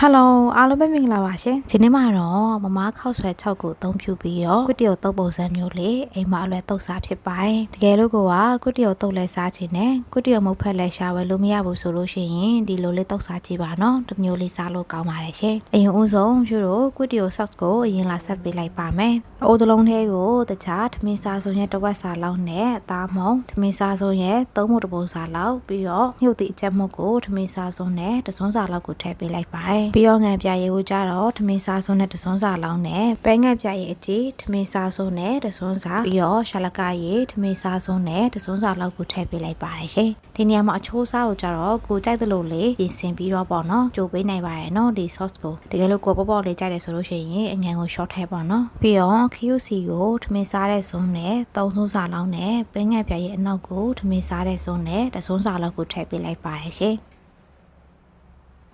ဟယ်လိုအားလုံးပဲမင်္ဂလာပါရှင်ဒီနေ့မှာတော့မမခောက်ဆွဲ6ကိုအသုံးပြုပြီးတော့ကွတ္တရောတုပ်ပုံစံမျိုးလေးအိမ်မှာအလွယ်တုပ်စားဖြစ်ပါတယ်တကယ်လို့ကကွတ္တရောတုပ်လဲစားခြင်းနဲ့ကွတ္တရောမုတ်ဖက်လဲရှာဝဲလို့မရဘူးဆိုလို့ရှိရင်ဒီလိုလေးတုပ်စားကြည့်ပါနော်ဒီမျိုးလေးစားလို့ကောင်းပါတယ်ရှင်အရင်ဦးဆုံးဖြူတို့ကွတ္တရော sauce ကိုအရင်လာဆက်ပေးလိုက်ပါမယ်အိုးတလုံးထဲကိုတခြားထမင်းစားစုံရဲ့တစ်ဝက်စာလောက်နဲ့အသားမုံထမင်းစားစုံရဲ့သုံးမှုတစ်ပုံစာလောက်ပြီးတော့မြုပ်သည့်အချက်မုတ်ကိုထမင်းစားစုံနဲ့တစွန်းစာလောက်ကိုထည့်ပေးလိုက်ပါတယ်ပြီးတော့ငံပြရေကိုကြတော့ထမင်းစားစုံနဲ့တစွန်းစာလောက်နဲ့ပဲငံပြရေအကြီးထမင်းစားစုံနဲ့တစွန်းစာပြီးတော့ရှာလကရေထမင်းစားစုံနဲ့တစွန်းစာလောက်ကိုထည့်ပေးလိုက်ပါတယ်ရှင်ဒီနေရာမှာအချိုးစားကိုကြတော့ကိုကြိုက်တဲ့လိုလေးပြင်ဆင်ပြီးတော့ပေါ့နော်ကြိုပေးနိုင်ပါရဲ့နော်ဒီ sauce ကိုတကယ်လို့ကိုပေါ့ပေါ့လေးကြိုက်တယ်ဆိုလို့ရှိရင်အငန်ကို short ထဲပေါ့နော်ပြီးတော့ QC ကိုထမင်းစားတဲ့စွန်းနဲ့သုံးစွန်းစာလောက်နဲ့ပဲငံပြရေအနောက်ကိုထမင်းစားတဲ့စွန်းနဲ့တစွန်းစာလောက်ကိုထည့်ပေးလိုက်ပါတယ်ရှင်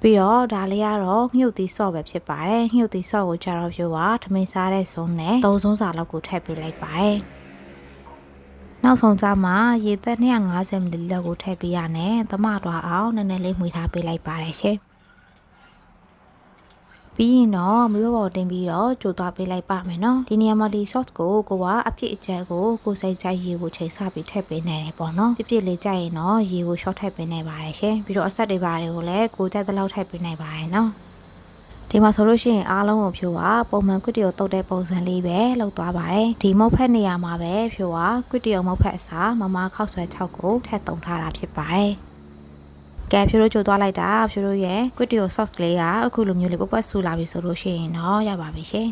ပြီးတော့ဒါလေးကတော့ညှုပ်သီးဆော့ပဲဖြစ်ပါတယ်ညှုပ်သီးဆော့ကိုကြတော့ပြောပါထမင်းစားတဲ့စွန်းနဲ့သုံးစွန်းစာလောက်ကိုထည့်ပေးလိုက်ပါတယ်နောက်ဆုံးကြမှာရေသက်250 ml ကိုထည့်ပေးရနဲ့သမတော်အောင်နည်းနည်းလေးမှွေထားပေးလိုက်ပါတယ်ရှင် ပြီးရင်တော့မလို့ပေါ်တင်ပြီးတော့ကြိုသွားပေးလိုက်ပါမယ်နော်ဒီနေရာမှာဒီ sauce ကိုကိုကအပြည့်အကျက်ကိုကိုစိတ်ကြိုက်ရေကိုချိန်ဆပြီးထည့်ပေးနိုင်တယ်ပေါ့နော်ပြပြလေးကြိုက်ရင်တော့ရေကို short ထည့်ပေးနိုင်ပါတယ်ရှင်ပြီးတော့အဆက်တွေပါတယ်ကိုလည်းကိုကြိုက်တဲ့လောက်ထည့်ပေးနိုင်ပါတယ်နော်ဒီမှာဆိုလို့ရှိရင်အားလုံးကိုဖြိုးပါပုံမှန်ကွတ္တရောတုတ်တဲ့ပုံစံလေးပဲလောက်သွားပါတယ်ဒီမုတ်ဖက်နေရာမှာပဲဖြိုးပါကွတ္တရောမုတ်ဖက်အစားမမခောက်ဆွဲ6ကိုထည့်သုံးထားတာဖြစ်ပါတယ် ကဲဖြိုးတို့ကြိုသွားလိုက်တာဖြိုးတို့ရဲ့ကွတ္တရော sauce ကလေးကအခုလိုမျိုးလေးပပွက်ဆူလာပြီဆိုလို့ရှိရင်တော့ရပါပြီရှင်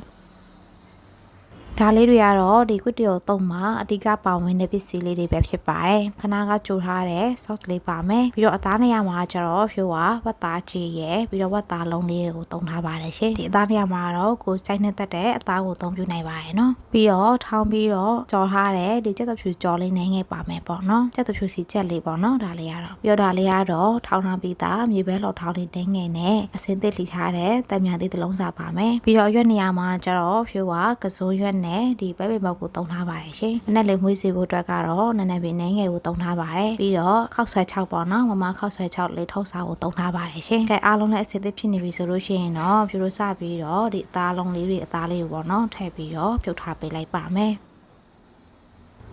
ဒါလေးတွေကတော့ဒီကွတ္တရောသုံးမှာအဓိကပါဝင်တဲ့ပစ္စည်းလေးတွေပဲဖြစ်ပါတယ်ခဏကကြိုထားတဲ့ sauce လေးပါမယ်ပြီးတော့အသားနေရာမှာကျတော့ဖြိုးကဝတ်သားချီရဲ့ပြီးတော့ဝတ်သားလုံးလေးကိုသုံးထားပါတယ်ရှင်ဒီအသားနေရာမှာတော့ကိုစိုက်နေတတ်တဲ့အသားကိုသုံးပြနိုင်ပါတယ်နော်ပြီးတော့ထောင်းပြီးတော့ကြော်ထားတဲ့ဒီကြက်တဖြူကြော်လေးနိုင်ငယ်ပါမယ်ပေါ့နော်ကြက်တဖြူစီကြက်လေးပေါ့နော်ဒါလေးကတော့ပြီးတော့ဒါလေးကတော့ထောင်းထားပြီးသားမြေပဲလှော်ထောင်းလေးနိုင်ငယ်နဲ့အစင်းသစ်လှီထားတဲ့တံမြန်သေးတစ်လုံးစာပါမယ်ပြီးတော့ရွက်နေရာမှာကျတော့ဖြိုးကကစိုးရွက်နဲ့ဒီပဲပေပေါက်ကိုတုံထားပါတယ်ရှင်။နက်လေးမွေးစီဖို့အတွက်ကတော့နည်းနည်းပင်နှင်းငယ်ကိုတုံထားပါတယ်။ပြီးတော့ခောက်ဆွဲ6ပေါ့နော်။မမခောက်ဆွဲ6လေးထုတ်စာကိုတုံထားပါတယ်ရှင်။ကဲအားလုံးလည်းအစစ်သစ်ဖြစ်နေပြီဆိုလို့ရှိရင်တော့ပြလို့စပြီးတော့ဒီအသားလုံးလေးတွေအသားလေးကိုပေါ့နော်ထည့်ပြီးတော့ပြုတ်ထားပေးလိုက်ပါမယ်။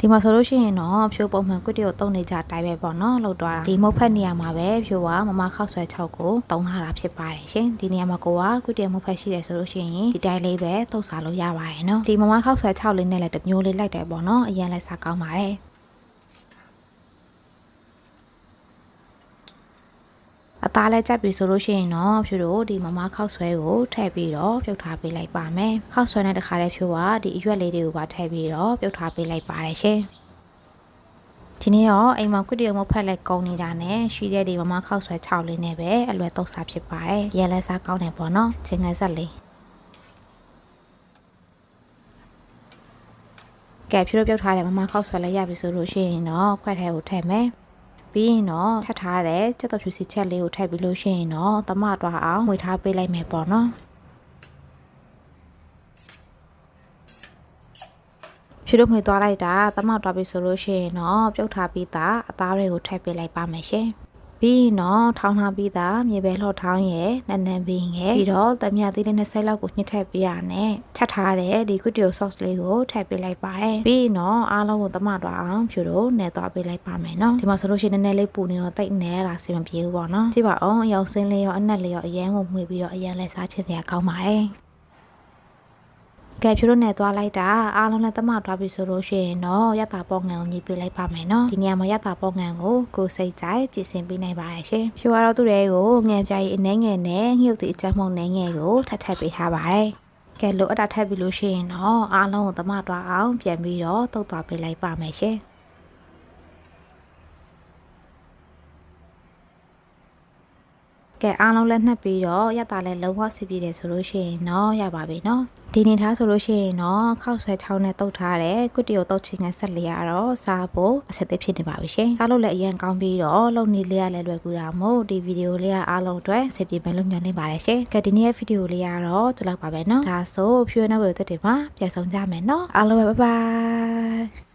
ဒီမှာဆိုလို့ရှိရင်တော့ဖြိုးပုံမှန်ကွတ္တကိုတုံးနေကြတိုင်းပဲပေါ့နော်လောက်သွားတာဒီမုတ်ဖက်နေရာမှာပဲဖြိုးကမမခောက်ဆွဲ6ကိုတုံးထားတာဖြစ်ပါတယ်ရှင်ဒီနေရာမှာကိုကကွတ္တမုတ်ဖက်ရှိတယ်ဆိုလို့ရှိရင်ဒီတိုင်းလေးပဲတုတ်စားလို့ရပါတယ်နော်ဒီမမခောက်ဆွဲ6လေးနဲ့လည်းတစ်မျိုးလေးလိုက်တယ်ပေါ့နော်အရင်လည်းစားကောင်းပါတယ် အသားလဲကြက်ပြီဆိုလို့ရှိရင်တော့ဖြူတို့ဒီမမခောက်ဆွဲကိုထည့်ပြီးတော့ပြုတ်ထားပေးလိုက်ပါမယ်ခောက်ဆွဲနဲ့တခါတည်းဖြူကဒီအရွက်လေးတွေကိုပါထည့်ပြီးတော့ပြုတ်ထားပေးလိုက်ပါတယ်ရှင်ဒီနေ့တော့အိမ်မှာကွတ္တရုံမဖက်လက်ကုံနေတာနဲ့ရှိတဲ့ဒီမမခောက်ဆွဲ6လေးနဲ့ပဲအလွယ်တုတ်စားဖြစ်ပါတယ်ရဲလဲစားကောင်းတယ်ပေါ့နော်ချင်းငယ်ဆက်လေးကဲဖြူတို့ပြုတ်ထားတဲ့မမခောက်ဆွဲလည်းရပြီဆိုလို့ရှိရင်တော့ခွက်ထဲကိုထည့်မယ် ပြီးရင်တော့ချက်ထားတဲ့ကြက်တော်ဖြူစီချက်လေးကိုထည့်ပြီးလို့ရှိရင်တော့တမတွားအောင်ဝေထားပေးလိုက်မယ်ပေါ့နော်ဖြူတို့မှွေသွားလိုက်တာတမတွားပြီဆိုလို့ရှိရင်တော့ပြုတ်ထားပြီးသားအသားတွေကိုထည့်ပေးလိုက်ပါမယ်ရှင် ပြီးရင်တော့ထောင်းထားပြီးသားမြေပဲလှော့ထောင်းရဲ့နန်းနန်းပင်ရဲ့ပြီးတော့တမရသေးတဲ့နှစ်ဆက်လောက်ကိုညှစ်ထည့်ပေးရနဲ့ချက်ထားတဲ့ဒီကွတီယို sauce လေးကိုထည့်ပေးလိုက်ပါတယ်ပြီးရင်တော့အားလုံးကိုတမတော့အောင်ဖြူတော့နယ်သွားပေးလိုက်ပါမယ်နော်ဒီမှာဆိုလို့ရှိရင်နည်းနည်းလေးပူနေတော့တိတ်နဲတာစင်မပြေဘူးပေါ့နော်ကြည့်ပါအောင်အယောင်စင်းလေးရောအနက်လေးရောအရန်ကိုမှွေပြီးတော့အရန်လဲစားချင်စရာကောင်းပါတယ် ကဲဖြိုးလို့နဲ့သွားလိုက်တာအားလုံးနဲ့တမသွားပြီဆိုလို့ရှိရင်တော့ရတာပေါ့ငံကိုညှိပေးလိုက်ပါမယ်နော်ဒီညမှာရတာပေါ့ငံကိုကိုစိတ်ကြိုက်ပြင်ဆင်ပေးနိုင်ပါရဲ့ရှင်ဖြိုးကတော့သူ့ရဲ့ကိုငံပြားကြီးအနှဲငယ်နဲ့ညှုပ်သည့်အကြမ်းမုံနှဲငယ်ကိုထပ်ထပ်ပေးထားပါတယ်ကဲလို့အတာထပ်ပြီလို့ရှိရင်တော့အားလုံးကိုတမသွားအောင်ပြန်ပြီးတော့တုတ်သွားပေးလိုက်ပါမယ်ရှင်ကဲအားလုံးလက်နှက်ပြီးတော့ရတာလဲလုံးဝဆပြည့်တယ်ဆိုလို့ရှိရင်တော့ရပါပြီเนาะ ဒီနေထားဆိုလို့ရှိရင်တော့ခောက်ဆွဲချောင်းနဲ့တုပ်ထားတဲ့ကုတီကိုတုပ်ချင်တဲ့ဆက်လျာတော့စားဖို့အဆက်သစ်ဖြစ်နေပါပြီရှင်စားလို့လည်းအရင်ကောင်းပြီးတော့လုံနေလေးရလည်းလွယ်ကူတာမို့ဒီဗီဒီယိုလေးကအားလုံးအတွက်စိတ်ပြေမယ်လို့မျှော်လင့်ပါတယ်ရှင်ကဲဒီနေ့ရဲ့ဗီဒီယိုလေးကတော့ဒီလောက်ပါပဲနော်ဒါဆိုဖြူရဲနောက်ဝယ်တက်တယ်မှာပြန်ဆောင်ကြမယ်နော်အားလုံးပဲဘိုင်ဘိုင်